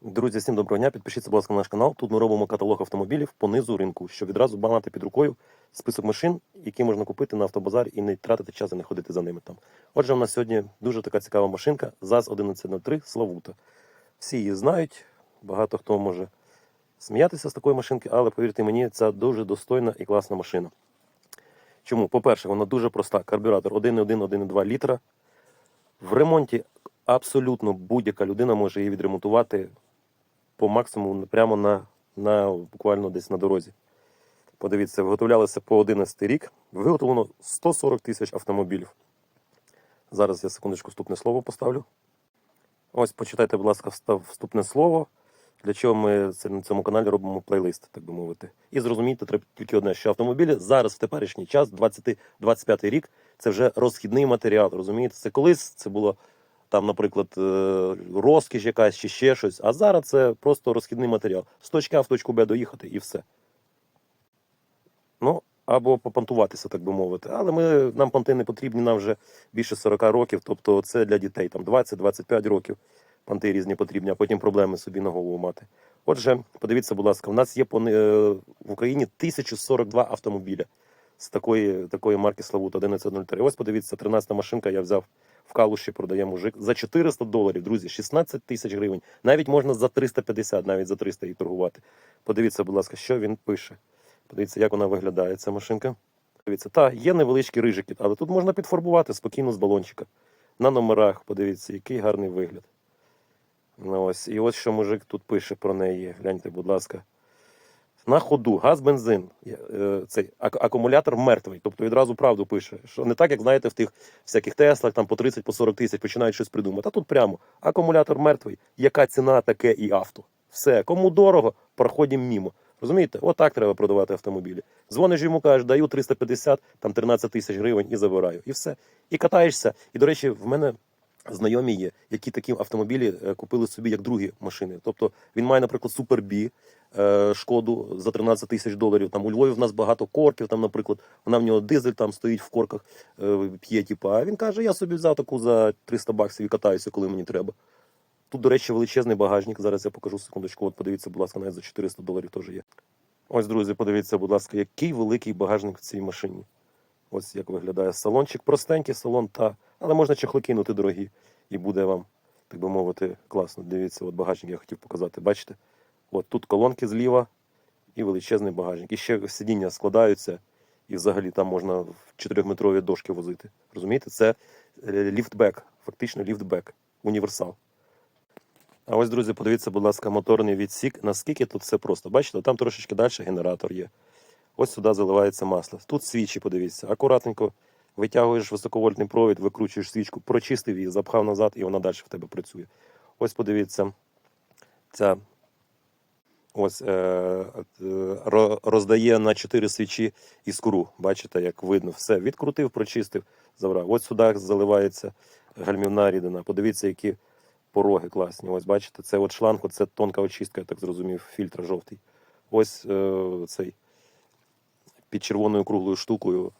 Друзі, всім доброго дня. Підпишіться, будь ласка, на наш канал. Тут ми робимо каталог автомобілів по низу ринку, щоб відразу мати під рукою список машин, які можна купити на автобазарі і не тратити час і не ходити за ними там. Отже, у нас сьогодні дуже така цікава машинка ЗАЗ 1103 Славута. Всі її знають, багато хто може сміятися з такої машинки, але повірте мені, це дуже достойна і класна машина. Чому? По-перше, вона дуже проста. Карбюратор 1,1-1,2 літра. В ремонті абсолютно будь-яка людина може її відремонтувати по максимуму прямо на, на буквально десь на дорозі. Подивіться, виготовлялися по 11 рік. Виготовлено 140 тисяч автомобілів. Зараз я секундочку вступне слово поставлю. Ось почитайте, будь ласка, вступне слово. Для чого ми на цьому каналі робимо плейлист, так би мовити. І зрозумійте треба тільки одне, що автомобілі зараз в теперішній час, 20-25 рік, це вже розхідний матеріал. Розумієте, це колись це було там, наприклад, е, розкіш якась чи ще щось. А зараз це просто розхідний матеріал. З точки А в точку Б доїхати і все. Ну, або попантуватися, так би мовити. Але ми, нам понти не потрібні, нам вже більше 40 років, тобто це для дітей, там 20-25 років. Понти різні потрібні, а потім проблеми собі на голову мати. Отже, подивіться, будь ласка, у нас є е, в Україні 1042 автомобіля з такої, такої марки Славут 1103. Ось подивіться, 13-та машинка я взяв в калуші, продає мужик за 400 доларів, друзі, 16 тисяч гривень. Навіть можна за 350, навіть за 300 її торгувати. Подивіться, будь ласка, що він пише. Подивіться, як вона виглядає, ця машинка. Дивіться, та є невеличкі рижики, але тут можна підфарбувати спокійно з балончика. На номерах, подивіться, який гарний вигляд. Ну, ось. І ось що мужик тут пише про неї. Гляньте, будь ласка. На ходу, газ, бензин, е, цей акумулятор мертвий. Тобто відразу правду пише. Що не так, як знаєте, в тих всяких Теслах там по 30 по 40 тисяч починають щось придумати. А тут прямо акумулятор мертвий. Яка ціна, таке і авто. Все, кому дорого, проходимо мімо. Розумієте? Отак треба продавати автомобілі. Дзвониш йому, кажеш, даю 350, там 13 тисяч гривень і забираю. І все. І катаєшся. І, до речі, в мене знайомі є, які такі автомобілі е, купили собі як другі машини. Тобто він має, наприклад, B, е, шкоду за 13 тисяч доларів. Там у Львові в нас багато корків. Там, наприклад, вона в нього дизель там стоїть в корках, е, п'є. Типу, а він каже: я собі взяв таку за 300 баксів і катаюся, коли мені треба. Тут, до речі, величезний багажник. Зараз я покажу секундочку. От подивіться, будь ласка, навіть за 400 доларів теж є. Ось, друзі, подивіться, будь ласка, який великий багажник в цій машині. Ось як виглядає салончик. Простенький салон, та, але можна чехли кинути дорогі. І буде вам, так би мовити, класно. Дивіться, от багажник я хотів показати. Бачите? От тут колонки зліва і величезний багажник. І ще сидіння складаються, і взагалі там можна в 4-метрові дошки возити. Розумієте? Це е, ліфтбек, фактично ліфтбек, універсал. А ось, друзі, подивіться, будь ласка, моторний відсік. Наскільки тут все просто. Бачите, там трошечки далі генератор є. Ось сюди заливається масло. Тут свічі, подивіться. Акуратненько витягуєш високовольтний провід, викручуєш свічку, прочистив її, запхав назад, і вона далі в тебе працює. Ось подивіться, ця ось е, е, роздає на 4 свічі іскру. Бачите, як видно, все відкрутив, прочистив, забрав. Ось сюди заливається гальмівна рідина. Подивіться, які пороги класні. Ось бачите, це от шланг, це тонка очистка, я так зрозумів, фільтр жовтий. Ось е, цей під червоною круглою штукою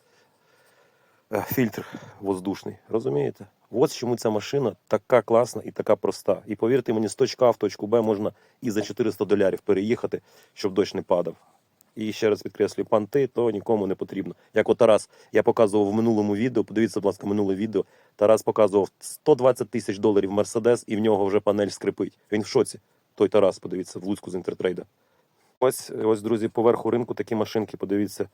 е, фільтр воздушний. Розумієте? Ось чому ця машина така класна і така проста. І повірте мені, з точки А в точку Б можна і за 400 долярів переїхати, щоб дощ не падав. І ще раз підкреслюю, панти то нікому не потрібно. Як от Тарас, я показував в минулому відео, подивіться, будь ласка, минуле відео. Тарас показував 120 тисяч доларів Мерседес, і в нього вже панель скрипить. Він в шоці. Той Тарас, подивіться, в Луцьку з інтертрейда. Ось, ось, друзі, поверху ринку такі машинки, подивіться,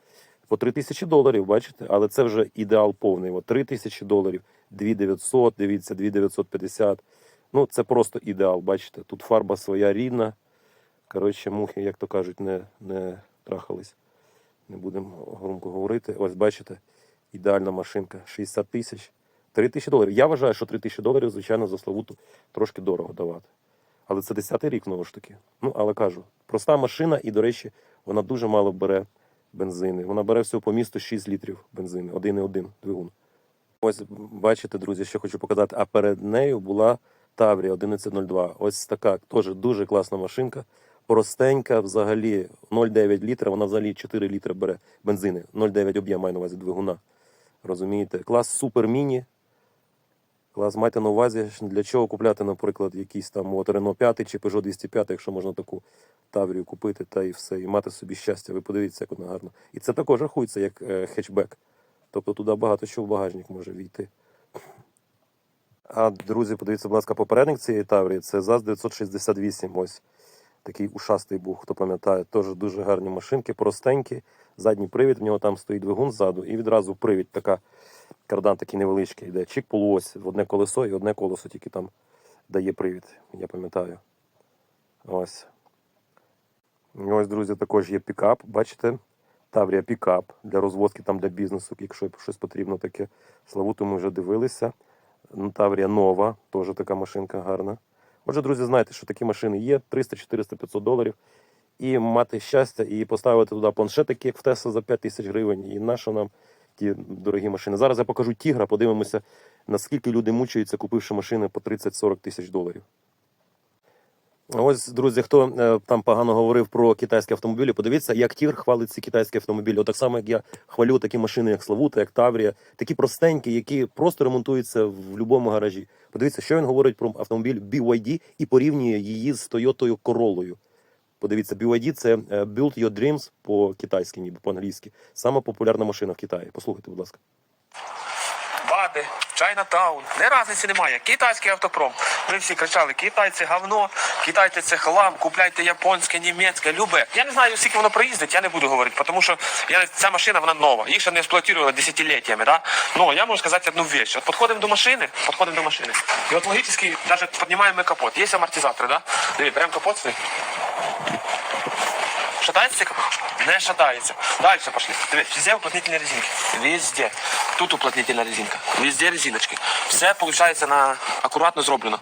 по 3 тисячі доларів, бачите? Але це вже ідеал повний. От 3 тисячі доларів, 2900, дивіться, 2950. Ну, це просто ідеал, бачите? Тут фарба своя рідна. Коротше, мухи, як то кажуть, не, не трахались. Не будемо громко говорити. Ось бачите, ідеальна машинка. 60 тисяч. 3 тисячі доларів. Я вважаю, що 3 тисячі доларів, звичайно, за Славуту трошки дорого давати. Але це 10-й рік, знову ж таки. Ну, але кажу, проста машина, і, до речі, вона дуже мало бере бензини. Вона бере всього по місту 6 літрів бензину, 1,1 двигун. Ось бачите, друзі, що хочу показати. А перед нею була Таврія 1102. Ось така теж дуже класна машинка. Простенька, взагалі 0,9 літра, вона взагалі 4 літри бере бензини. 0,9 об'єм маю на увазі двигуна. Розумієте? Клас супер міні. Клас, майте на увазі, для чого купляти, наприклад, якийсь там от Renault 5 чи Peugeot 205, якщо можна таку Таврію купити та і все, і мати собі щастя. Ви подивіться, як вона гарна. І це також рахується як е, хетчбек. Тобто туди багато що в багажник може війти. А друзі, подивіться, будь ласка, попередник цієї Таврії це ЗАЗ 968. Ось такий ушастий був, хто пам'ятає. Теж дуже гарні машинки, простенькі. Задній привід, в нього там стоїть двигун ззаду, і відразу привід така. Кардан такий невеличкий йде. Чик полуось в одне колесо і одне колесо тільки там дає привід, я пам'ятаю. Ось. Ось, друзі, також є пікап. Бачите? Таврія пікап для розвозки там для бізнесу, якщо щось потрібно таке. Славуту ми вже дивилися. Таврія нова, теж така машинка гарна. Отже, друзі, знаєте, що такі машини є 300, 400, 500 доларів. І мати щастя, і поставити туди планшет, як в Тесла за 5 тисяч гривень. І на що нам ті дорогі машини? Зараз я покажу тігра, подивимося, наскільки люди мучаються, купивши машини по 30-40 тисяч доларів. Ось, друзі, хто е, там погано говорив про китайські автомобілі, подивіться, як Тігр хвалить ці китайські автомобілі. Отак само, як я хвалю такі машини, як Славута, як Таврія, такі простенькі, які просто ремонтуються в будь-якому гаражі. Подивіться, що він говорить про автомобіль BYD і порівнює її з Toyota Corolla. Подивіться, BYD це е, Build Your Dreams по-китайськи, ніби по-англійськи. Сама популярна машина в Китаї. Послухайте, будь ласка. Бади, Чайнатаун, не разниці немає. Китайський автопром. Ми всі кричали: китайці говно, китайці це хлам, купляйте японське, німецьке, любе. Я не знаю, скільки воно проїздить, я не буду говорити, тому що я, ця машина вона нова. Їх ще не експлуатували десятиліттями. Да? Ну я можу сказати одну вещь. От підходимо до машини, підходимо до машини. І от логічно, навіть піднімаємо капот. Є амортизатори, да? Диві, беремо капот свій. Шатается цикл? Не шатается. Дальше пошли. Везде уплотнительные резинки. Везде. Тут уплотнительная резинка. Везде резиночки. Все виходить на акуратно зроблено.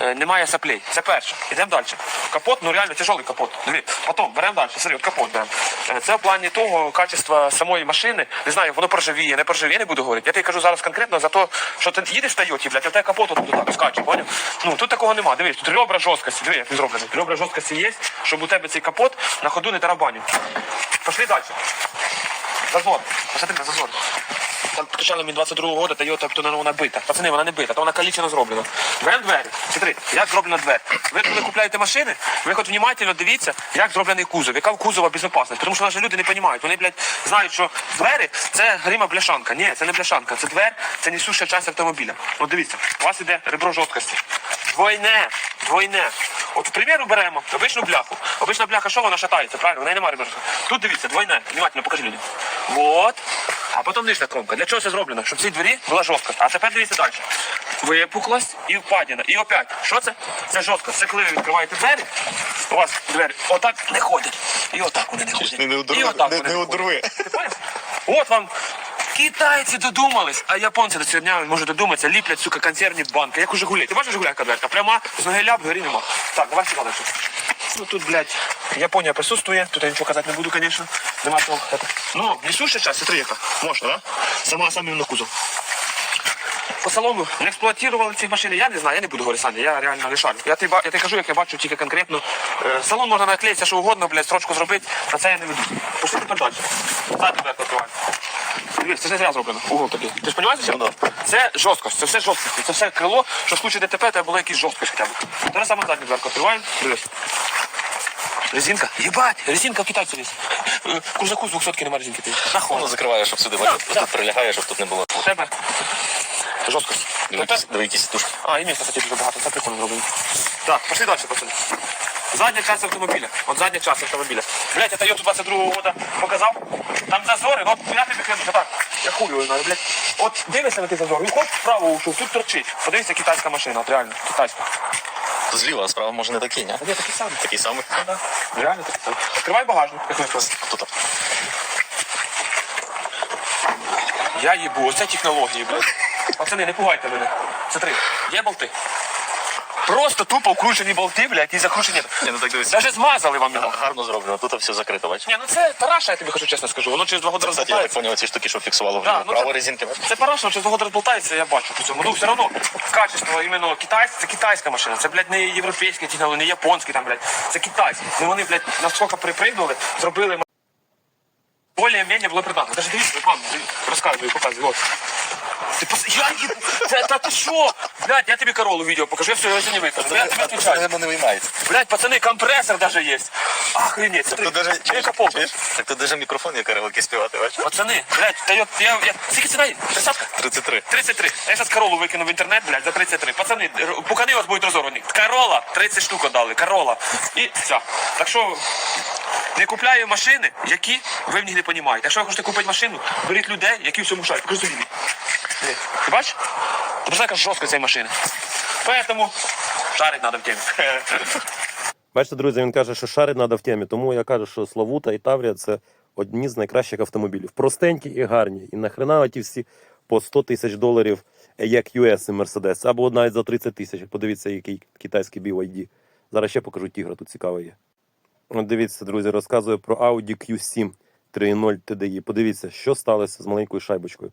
Е, немає саплей. Це перше. Йдемо далі. Капот, ну реально тяжелий капот. Диви. Потім беремо далі. От капот беремо. Е, Це в плані того качества самої машини. Не знаю, воно проживіє, не проживіє, я не буду говорити. Я тобі кажу зараз конкретно за те, що ти їдеш в Тойоті, блядь, а в тебе капот тут так скаче, поняв? Ну тут такого нема. Дивись, тут ребра жорсткості. Диви, як він зроблений. Ребра жорсткості є, щоб у тебе цей капот на ходу не тарабанив. Пошли далі. Зазор. Посмотри на зазор. Там почали мені 22-го года Toyota, то вона бита. Пацани, вона не бита, то вона калічно зроблена. Беремо двері. Смотри, як зроблена двері. Ви коли купляєте машини, ви хоч внимательно дивіться, як зроблений кузов, яка в кузова безпечність. Тому що наші люди не розуміють. Вони, блядь, знають, що двері це грима бляшанка. Ні, це не бляшанка, це двер, це несуща часть автомобіля. От дивіться, у вас іде ребро жорсткості. Двойне, двойне. От, к примеру, беремо обичну бляху. Обична бляха, що вона шатається, правильно? В неї немає ребра. Тут дивіться, двойне. Внимательно, покажи людям. Вот. А потім нижня кромка. Для чого це зроблено? Щоб цій двері була жорстка. А тепер дивіться далі. Випуклость і впадіна. І опять. Що це? Це жорстко. Це коли ви відкриваєте двері, у вас двері отак не ходять. І отак вони не ходять. не І отак не- не ходять. Ти поняв? От вам китайці додумались, а японці до цього дня можуть додуматися, ліплять, сука, консервні банки. Як у Жигулі. Ти бачиш Жигуляка дверка? Пряма, з ноги ляп, горі нема. Так, давай сюди далі. Ну тут, блядь, Японія присутствує, тут я нічого казати не буду, звісно. Нема того. Ну, несуща часть, смотри яка. Можна, да? Сама сам на кузов. По салону не експлуатували ці машини, я не знаю, я не буду говорити Саня, я реально не шарю. Я тобі, я кажу, як я бачу тільки конкретно. Е, салон можна наклеїтися, що угодно, блядь, строчку зробити, на це я не веду. Пошли тепер далі. Задню дверку відкриваємо. Дивись, це ж не зря зроблено. Угол такий. Ти ж розумієш, що? Це жорсткость, це все жорсткость. Це все крило, що в случаї ДТП тебе було якісь жорсткость хоча б. Зараз саме задню дверку відкриваємо. Дивись. Резинка? Єбать, резинка в китайців є. Е, В Кузаку з 200 немає резинки. ти. Нахуй. Закриває, щоб сюди бачив. Тут прилягає, щоб тут не було. Тебе жорсткость. Диви, якісь- тушки. А, і місця, кстати, дуже багато. Це прикольно зроблено. Так, пошли далі, пацани. Задня часть автомобіля. От задня часть автомобіля. Блять, я Toyota 22-го года показав. Там зазори, ну, от я тобі кажу, так. Я хуй його знаю, блядь. От дивишся на той зазор, він хоп вправо ушов, тут торчить. Подивися, китайська машина, от реально, китайська. Зліва, а справа може не такий, ні? Ні, такий самий. Такий самий. Ну, Да. Реально такий самий. Відкривай багажник, як ми просто. Тут. Я їбу, оце технології, блядь. Пацани, не пугайте мене. Це три. є болти. Просто тупо вкручені болти, блядь, і закручені. Ні, ну так дивись. Даже змазали вам його. Гарно зроблено, тут все закрито, бачиш? Ні, ну це параша, я тобі хочу чесно скажу. Воно через два Це, кстати, я так розболтається. поняв, ці штуки, що фіксувало Да, ну право це- резинки. Це параша, через два роки розболтається, я бачу по цьому. Ну все одно качество іменно китайське, це китайська машина. Це, блядь, не європейська технологія, не японська там, блядь. Це китайське. Ну вони, блядь, наскільки припригнули, зробили м- более-менее було придатно. Даже дивіться, вам розказую, показую. От. Ти пос... Я їбу. Та, та ти що? Блядь, я тобі королу відео покажу, я все, я сьогодні викажу. Я тобі отвечаю. не виймається. Блядь, пацани, компресор даже є. Охренеть, смотри. Тут даже, чуєш? Так тут даже мікрофон є караоке співати, бачиш? Пацани, блядь, та я, я, я... Скільки це дай? 33. 33. Я зараз королу викину в інтернет, блядь, за 33. Пацани, р- пукани у вас будуть розорвані. Корола, 30 штук дали, корола. І все. Так що не купляю машини, які ви в них не розумієте. Якщо ви хочете купити машину, беріть людей, які в цьому шарять. Покажи собі. Ти бачиш? Ти представляєш, яка жорстка ця машина. Поэтому шарить треба в темі. Бачите, друзі, він каже, що шарить треба в темі. Тому я кажу, що Славута і Таврія це одні з найкращих автомобілів. Простенькі і гарні. І нахрена ті всі по 100 тисяч доларів, як US і Mercedes, або навіть за 30 тисяч. Подивіться, який китайський BYD. Зараз ще покажу тігра, тут цікавий є. От дивіться, друзі, розказую про Audi Q7 3.0 TDI. Подивіться, що сталося з маленькою шайбочкою.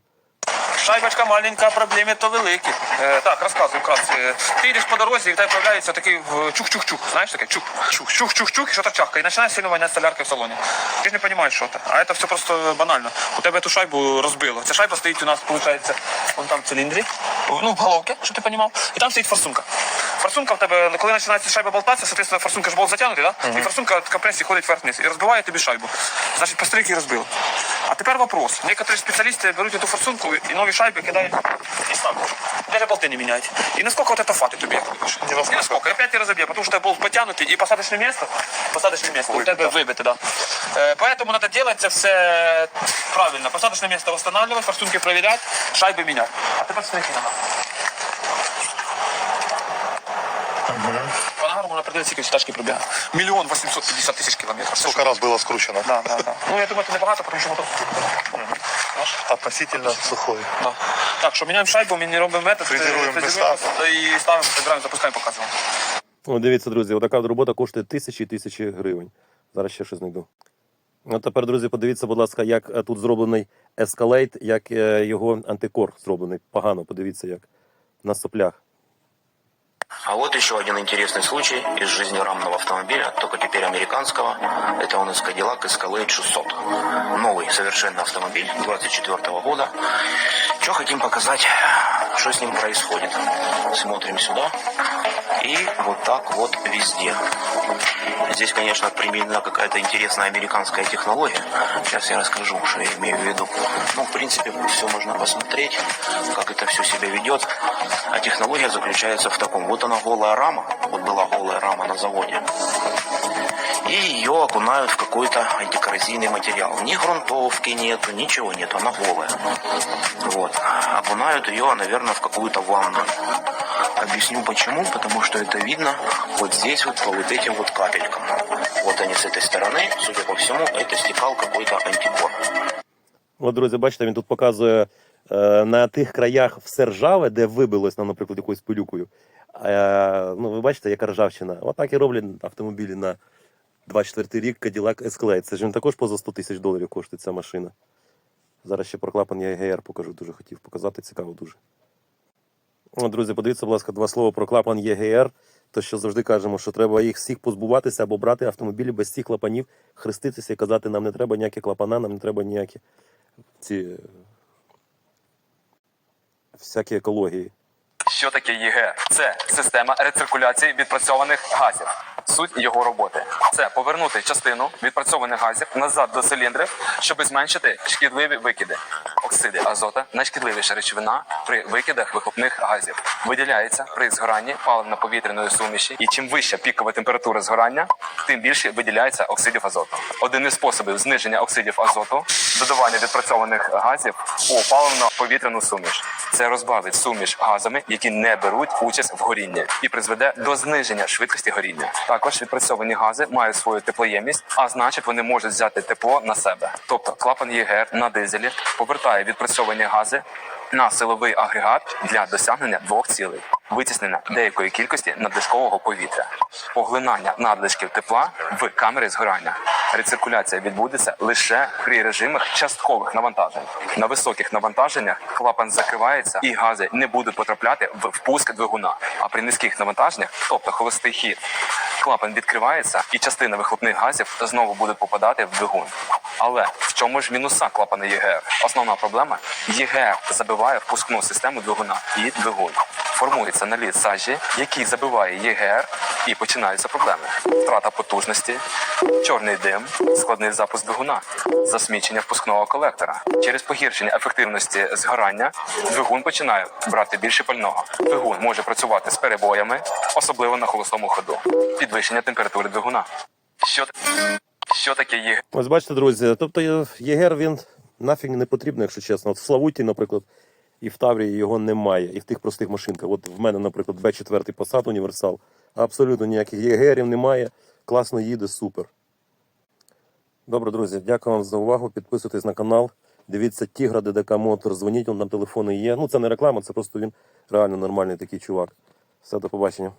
Шайбочка маленька, проблеми то великі. Е, так, розказую вкратце. Ти йдеш по дорозі, і в тебе появляється такий в- чух-чух-чух. Знаєш таке? Чух. Чух, чух, чух, чух, і що то чахка. І починає сильно воняти солярки в салоні. Ти ж не розумієш, що це. А це все просто банально. У тебе ту шайбу розбило. Ця шайба стоїть у нас, виходить, вон там в циліндрі, ну, в головці, щоб ти розумів. І там стоїть форсунка. Форсунка в тебе, коли починається шайба болтатися, соответственно, форсунка ж болт затягнутий, да? І форсунка від компресії ходить вверх-вниз і розбиває тобі шайбу. Значить, постриг і розбило. А тепер вопрос. Некоторі спеціалісти беруть цю форсунку і нові шайби кидають і ставлять. Даже болти не міняють. І наскільки от це фати тобі, як думаєш? Не наскільки. І опять ти розоб'є, тому що тебе болт потягнутий і посадочне місце, посадочне місце у тебе вибите, да. Е, Поэтому надо делать це все правильно. Посадочне місце восстанавливать, форсунки проверять, шайби міняти. А тепер смотри на По можна придивитися, тачки пробігає. Мільйон 850 тисяч кілометрів. Сколько раз было скручено? Да, да, да. Ну, я думаю, це небагато, тому що мотор. Относительно сухой. Да. Так, що міняємо шайбу, ми не робимо метод, Фрезеруємо е, без і ставимо, забираємо, запускаємо, показуємо. О, дивіться, друзі, отака робота коштує тисячі і тисячі гривень. Зараз ще щось знайду. От тепер, друзі, подивіться, будь ласка, як е, тут зроблений Escalade, як е, його антикор зроблений. Погано, подивіться, як на соплях. А вот еще один интересный случай из жизни рамного автомобиля, только теперь американского. Это у нас Cadillac Escalade 600. Новый совершенно автомобиль 24 года. Что хотим показать, что с ним происходит. Смотрим сюда. И вот так вот везде. Здесь, конечно, применена какая-то интересная американская технология. Сейчас я расскажу, что я имею в виду. Ну, в принципе, все можно посмотреть, как это все себя ведет. А технология заключается в таком. Вот она голая рама. Вот была голая рама на заводе И ее окунают в какой-то антикоррозийный материал. Ни грунтовки нету, ничего нету, она голая. Вот. Окунают ее, наверное, в какую-то ванну. Объясню почему. Потому что это видно вот здесь вот по вот этим вот капелькам. Вот они с этой стороны. Судя по всему, это стекал какой-то антикор. От, друзі, бачите, він тут показує е, на тих краях все ржаве, де вибилось, нам, наприклад, якоюсь пилюкою. Е, ну, ви бачите, яка ржавчина. Отак і роблять автомобілі на 24 рік Cadillac Escalade. Це ж він також поза 100 тисяч доларів коштує ця машина. Зараз ще про клапан ЄГР покажу, дуже хотів показати, цікаво дуже. Друзі, подивіться, будь ласка, два слова про клапан ЄГР. То що завжди кажемо, що треба їх всіх позбуватися або брати автомобілі без цих клапанів, хреститися і казати, нам не треба ніякі клапана, нам не треба ніякі ці е, всякі екології. Що таке ЄГЕ? Це система рециркуляції відпрацьованих газів. Суть його роботи це повернути частину відпрацьованих газів назад до циліндрів, щоб зменшити шкідливі викиди. Оксиди азота найшкідливіша речовина при викидах вихлопних газів. Виділяється при згоранні паливно-повітряної суміші, і чим вища пікова температура згорання, тим більше виділяється оксидів азоту. Один із способів зниження оксидів азоту додавання відпрацьованих газів у паливно-повітряну суміш. Це розбавить суміш газами, які не беруть участь в горінні, і призведе до зниження швидкості горіння. Також відпрацьовані гази мають свою теплоємність, а значить вони можуть взяти тепло на себе. Тобто клапан ЄГР на дизелі повертає відпрацьовані гази на силовий агрегат для досягнення двох цілей: витіснення деякої кількості надлишкового повітря, поглинання надлишків тепла в камері згорання. Рециркуляція відбудеться лише при режимах часткових навантажень. На високих навантаженнях клапан закривається і гази не будуть потрапляти в впуск двигуна. А при низьких навантаженнях, тобто холостий хід, клапан відкривається, і частина вихлопних газів знову буде попадати в двигун. Але в чому ж мінуса клапана ЄГР? Основна проблема ЄГР забиває впускну систему двигуна і двигун. Формується наліт сажі, який забиває ЄГР, і починаються проблеми: втрата потужності, чорний дим, складний запуск двигуна, засмічення впускного колектора. Через погіршення ефективності згорання двигун починає брати більше пального. Двигун може працювати з перебоями, особливо на холостому ходу. Підвищення температури двигуна. Що, що таке ЄГР? Ось бачите, друзі, тобто ЄГР він нафіг не потрібен, якщо чесно. От Славуті, наприклад, і в Таврії його немає, і в тих простих машинках. От в мене, наприклад, Б4 Passat універсал. Абсолютно ніяких ЄГРів немає. Класно їде, супер. Добре, друзі, дякую вам за увагу. Підписуйтесь на канал. Дивіться Тігра, ДДК Мотор, дзвоніть, он там телефони є. Ну це не реклама, це просто він реально нормальний такий чувак. Все, до побачення.